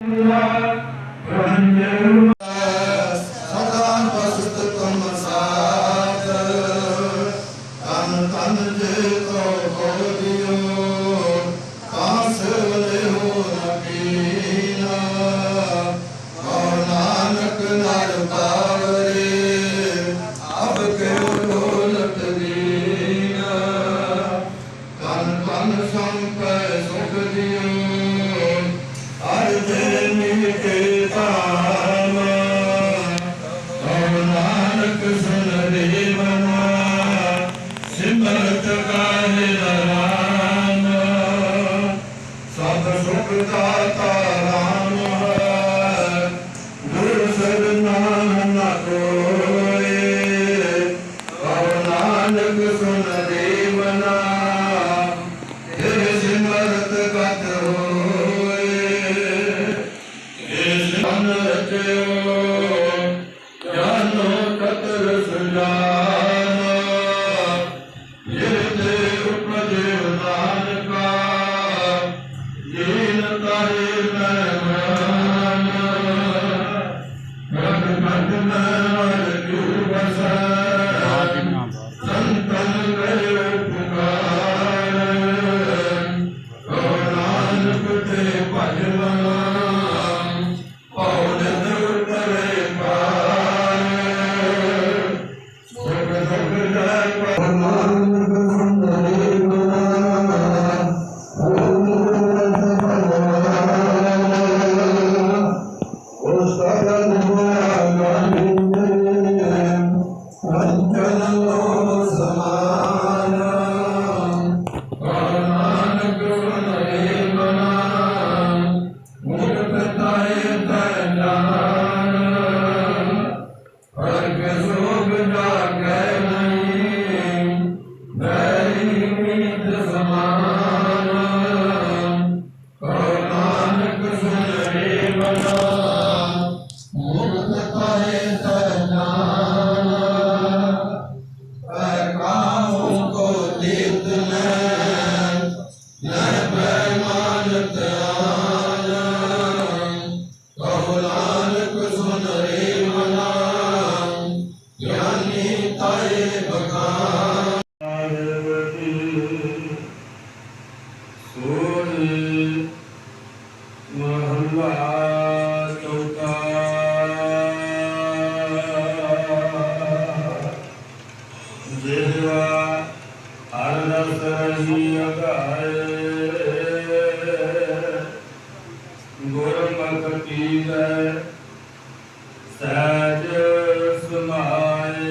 ਸਦਾ ਬਸਤ ਤੁਮ ਸਾਥ ਤਨ ਤਨ ਜੇ ਕੋ ਹੋ ਦਿਓ ਕਾਸ ਵਲੇ ਹੋ ਨਕੀਨਾ ਹੋ ਨਾਨਕ ਨਰ ਪਾਵਰੇ ਅਬ ਕੇ ਢੋਲਤ ਦੀਨਾ ਤਨ ਤਨ ਸੰਪ ਨਾਨਕ ਕੀ ਸਹਿਜ ਸੁਨਾਏ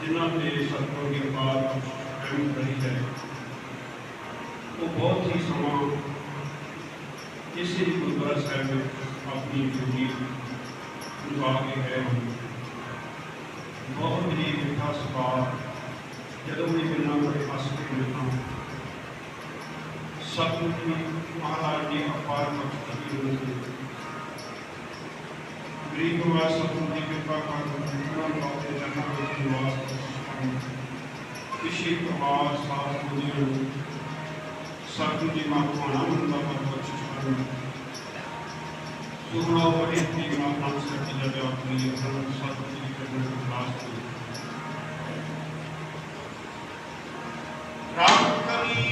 ਜਿਨ੍ਹਾਂ ਦੇ ਸਤਿਗੁਰ ਦੀ ਅਪਾਰ ਅਹਿਮ ਰਹੀ ਹੈ ਉਹ ਬਹੁਤ ਹੀ ਸਮਾਂ ਇਸੇ ਗੁਰਦੁਆਰਾ ਸਾਹਿਬ ਵਿੱਚ ਆਪਣੀ ਡਿਊਟੀ ਨਿਭਾ ਕੇ ਗਏ ਹਨ ਬਹੁਤ ਹੀ ਮਿੱਠਾ ਸੁਭਾਅ ਜਦੋਂ ਵੀ ਮਿਲਣਾ ਬੜੇ ਹੱਸ ਕੇ ਮਿਲਣਾ ਸਤਿਗੁਰੂ ਜੀ ਮਹਾਰਾਜ ਦੀ ਅਪਾਰ ਬਖਸ਼ਿਸ਼ ਦੀ ਹੋਈ ਗਰੀਬ ਨਿਵਾਸ ਸਤਿਗੁਰੂ ਦੀ ਕਿਰਪਾ ਕਰ ਉਹਨਾਂ ਨੂੰ ਆਪਣੇ ਜਨਮ ਵਿੱਚ ਨਿਵਾਸ ਬਖਸ਼ਣ ਇਸ਼ੀ ਪ੍ਰਵਾਸ ਸਾਥ ਮੁਝੇ ਸਤਿਗੁਰੂ ਜੀ ਮਾਂ ਭਾਣਾ ਮੰਦਾ ਪਰ ਬਖਸ਼ਿਸ਼ ਕਰਨ ਸੁਖਣਾ ਬੜੀ ਠੀਕ ਨਾਲ ਨਾਮ ਸੱਚ ਜਗਿਆ ਆਪਣੀ ਉਹਨਾਂ ਸਤਿਗੁਰੂ ਜੀ ਕਰਨ ਨੂੰ ਖਲਾਸ ਕਰੋ ਰਾਮ ਕਰੀ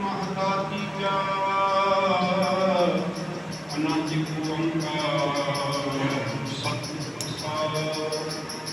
ਮਹਦਾਤੀ ਜਾ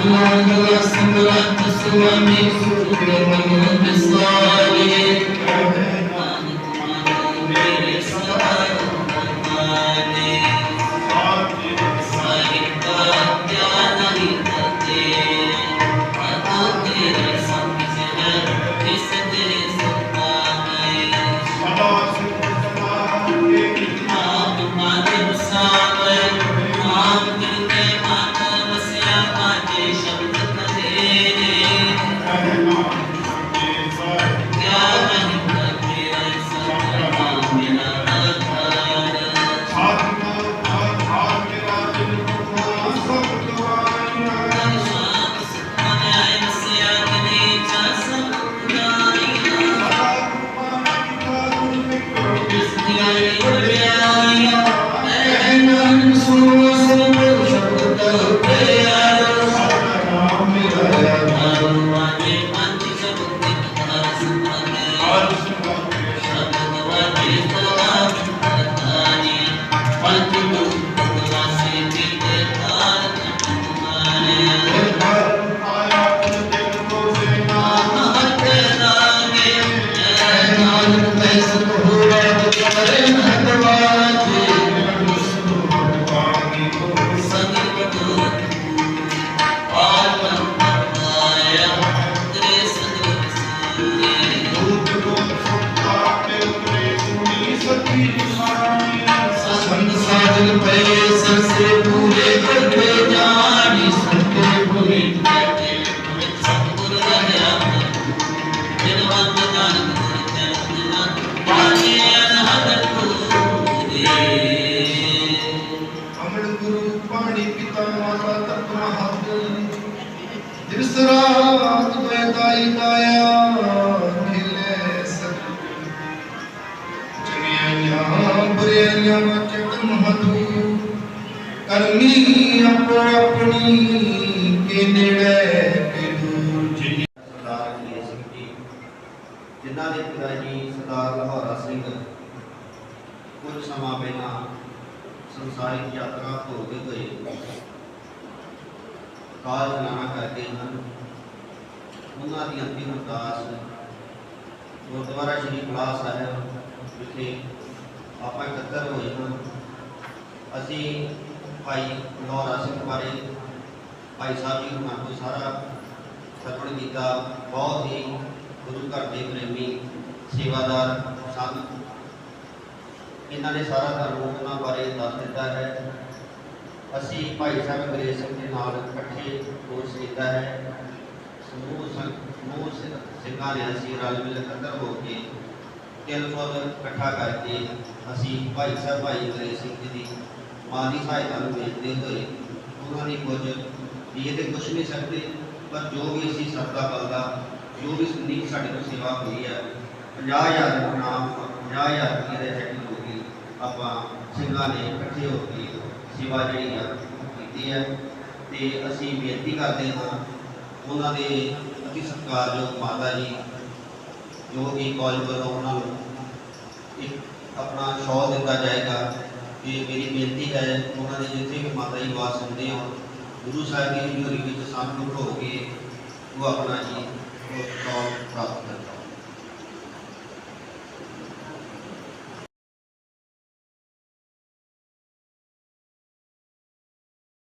ਮੰਗਲ ਸਿਮਰਤ ਸੁਆਮੀ ਸੁਖ ਮਨ ਵਿਸਾਰੇ ਨਾਨਕ ਮਨ ਮੇਰੇ ਸਦਾ ਮਾਨੇ ਸਾਚੇ ਸਾਹਿਬਾ ਗਿਆਨ ਨਿਤਤੇ ਅਤੋ ਤੇਰੇ ਸੰਗ ਹੈ ਇਸ ਤੇਰੇ ਸੁਪਾਨੇ ਸਦਾ ਸਿਮਰਨ ਸਮਾਗੇ ਨਾਮ ਮਨ ਵਸਾਵੇ ਨਾਮ ਕਰਨੀ ਆਪਣੀ ਕੇ ਨੇੜੇ ਕੇ ਜੀ ਸਰਦਾਰ ਜੀ ਸਿੰਘ ਜੀ ਜਿਨ੍ਹਾਂ ਦੇ ਪਿਤਾ ਜੀ ਸਰਦਾਰ ਲਹੌਰਾ ਸਿੰਘ ਕੁਝ ਸਮਾਂ ਪਹਿਲਾਂ ਸੰਸਾਰਿਕ ਯਾਤਰਾ ਤੋਂ ਕੇ ਗਏ ਕਾਲ ਜਨਾਨਾ ਕਰਕੇ ਹਨ ਉਹਨਾਂ ਦੀ ਅੰਤਿਮ ਅਰਦਾਸ ਗੁਰਦੁਆਰਾ ਸ਼੍ਰੀ ਕਲਾ ਸਾਹਿਬ ਵਿਖੇ ਆਪਾਂ ਇਕੱਤਰ ਹੋਏ ਹਾਂ। ਅਸੀਂ ਭਾਈ ਲਹੌਰਾ ਸਿੰਘ ਬਾਰੇ, ਭਾਈ ਸਾਹਿਬ ਜੀ ਨੂੰ ਤੋਂ ਸਾਰਾ ਸਰਵਣ ਕੀਤਾ ਬਹੁਤ ਹੀ ਗੁਰੂ ਘਰ ਦੇ ਪ੍ਰੇਮੀ, ਸੇਵਾਦਾਰ ਸਨ ਇਹਨਾਂ ਨੇ ਸਾਰਾ ਧਰਮ ਉਹਨਾਂ ਬਾਰੇ ਦੱਸ ਦਿੱਤਾ ਹੈ। ਅਸੀਂ ਭਾਈ ਸਾਹਿਬ ਅੰਗਰੇਜ਼ ਸਿੰਘ ਦੇ ਨਾਲ ਇਕੱਠੇ ਕੋਰਸ ਕੀਤਾ ਹੈ। ਸਮੂਹ ਸਮੂਹ ਸਿੰਘਾਂ ਨੇ ਅਸੀਂ ਰਲ ਮਿਲ ਇਕੱਤਰ ਹੋ ਕੇ ਤਿਲ ਫੁੱਲ ਇਕੱਠਾ ਕਰਕੇ ਅਸੀਂ ਭਾਈ ਸਾਹਿਬ, ਭਾਈ ਅੰਗਰੇਜ਼ ਸਿੰਘ ਜੀ ਦੀ ਮਾਂ ਦੀ ਸਹਾਇਤਾ ਨੂੰ ਵੇਚਦੇ ਹੋਏ ਉਹਨਾਂ ਦੀ ਕੁਝ। ਇਹ ਤੇ ਕੁਝ ਨਹੀਂ ਸਕਦੇ, ਪਰ ਜੋ ਵੀ ਅਸੀਂ ਸਰਦਾ ਬਲਦਾ ਜੋ ਵੀ ਸੰਦੀਪ ਸਾਡੇ ਤੋਂ ਸੇਵਾ ਹੋਈ ਹੈ 50000 ਦਾ ਨਾਮ 50000 ਰੁਪਏ ਦੇ ਚੈੱਕ ਹੋ ਗਈ ਆਪਾਂ ਸਿੰਘਾਂ ਨੇ ਇਕੱਠੇ ਹੋ ਕੇ ਸੇਵਾ ਜਿਹੜੀ ਆ, ਕੀਤੀ ਹੈ ਤੇ ਅਸੀਂ ਬੇਨਤੀ ਕਰਦੇ ਹਾਂ, ਉਹਨਾਂ ਦੇ ਅਤੀ ਸਤਿਕਾਰਯੋਗ ਮਾਤਾ ਜੀ, ਜੋ ਕਿ ਕਾਲਜ ਵੱਲੋਂ ਉਹਨਾਂ ਨੂੰ ਇੱਕ ਆਪਣਾ ਸ਼ੌਲ ਦਿੱਤਾ ਜਾਏਗਾ ਕਿ ਮੇਰੀ ਬੇਨਤੀ ਹੈ, ਉਹਨਾਂ ਦੇ ਜਿੱਥੇ ਵੀ ਮਾਤਾ ਜੀ ਵਾਸ ਹੁੰਦੇ ਹੋ ਗੁਰੂ ਸਾਹਿਬ ਦੀ ਹਜ਼ੂਰੀ ਵਿੱਚ ਸੰਪੂਰਨ ਹੋ ਕੇ ਉਹ ਆਪਣਾ ਜੀ, ਉਹ ਪ੍ਰਾਪਤ ਕਰਦਾ।